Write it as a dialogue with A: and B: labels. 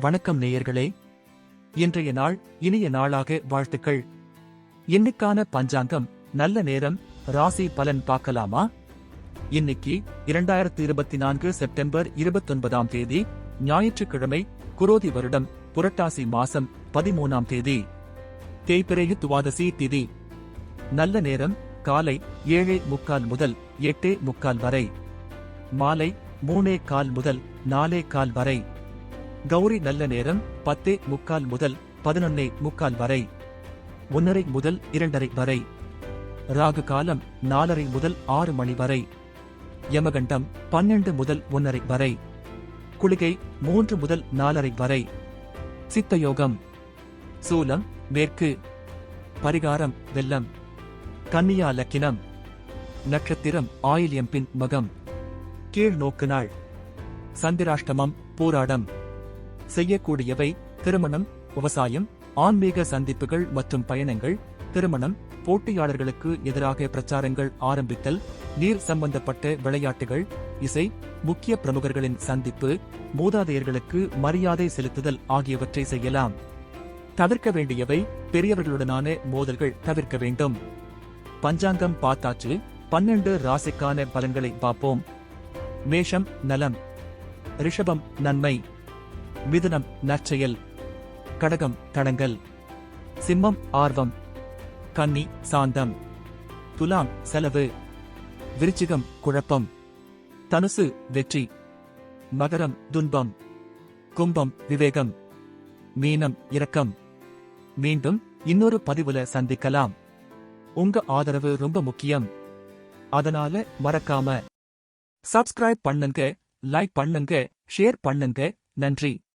A: வணக்கம் நேயர்களே. இன்றைய நாள் இனிய நாளாக வாழ்த்துக்கள். இன்னைக்கான பஞ்சாங்கம் நல்ல நேரம் ராசி பலன் பார்க்கலாமா? இன்னைக்கு இரண்டாயிரத்து இருபத்தி நான்கு செப்டம்பர் இருபத்தொன்பதாம் தேதி ஞாயிற்றுக்கிழமை குரோதி வருடம் புரட்டாசி மாசம் பதிமூனாம் தேதி. தேய்பிரையு துவாதசி திதி. நல்ல நேரம் காலை ஏழே முக்கால் முதல் எட்டே முக்கால் வரை. மாலை மூணே கால் முதல் நாலே கால் வரை. கௌரி நல்ல நேரம் பத்தே முக்கால் முதல் பதினொன்னே முக்கால் வரை. ஒன்னரை முதல் இரண்டரை வரை. ராகு காலம் நாலரை முதல் ஆறு மணி வரை. யமகண்டம் பன்னெண்டு முதல் ஒன்னரை வரை. குளிகை மூன்று முதல் நாலரை வரை. சித்தயோகம் சூலம் மேற்கு. பரிகாரம் வெள்ளம். கன்னியா லக்கினம். நட்சத்திரம் ஆயில்யம்பின் மகம். கீழ் நோக்கு நாள். சந்திராஷ்டமம் போராடம். செய்யக்கூடியவை திருமணம் விவசாயம் ஆன்மீக சந்திப்புகள் மற்றும் பயணங்கள் திருமணம் போட்டியாளர்களுக்கு எதிராக பிரச்சாரங்கள் ஆரம்பித்தல் நீர் சம்பந்தப்பட்ட விளையாட்டுகள் இசை முக்கிய பிரமுகர்களின் சந்திப்பு மூதாதையர்களுக்கு மரியாதை செலுத்துதல் ஆகியவற்றை செய்யலாம். தவிர்க்க வேண்டியவை பெரியவர்களுடனான மோதல்கள் தவிர்க்க வேண்டும். பஞ்சாங்கம் பார்த்தாச்சு பன்னெண்டு ராசிக்கான பலன்களை பார்ப்போம். மேஷம் நலம். ரிஷபம் நன்மை. மிதுனம் நற்செயல். கடகம் தடங்கல் சிம்மம் ஆர்வம். கன்னி சாந்தம். துலாம் செலவு. விருச்சிகம் குழப்பம். தனுசு வெற்றி. மகரம் துன்பம். கும்பம் விவேகம். மீனம் இரக்கம். மீண்டும் இன்னொரு பதிவுல சந்திக்கலாம். உங்க ஆதரவு ரொம்ப முக்கியம். அதனால மறக்காம சப்ஸ்கிரைப் பண்ணுங்க லைக் பண்ணுங்க ஷேர் பண்ணுங்க. நன்றி.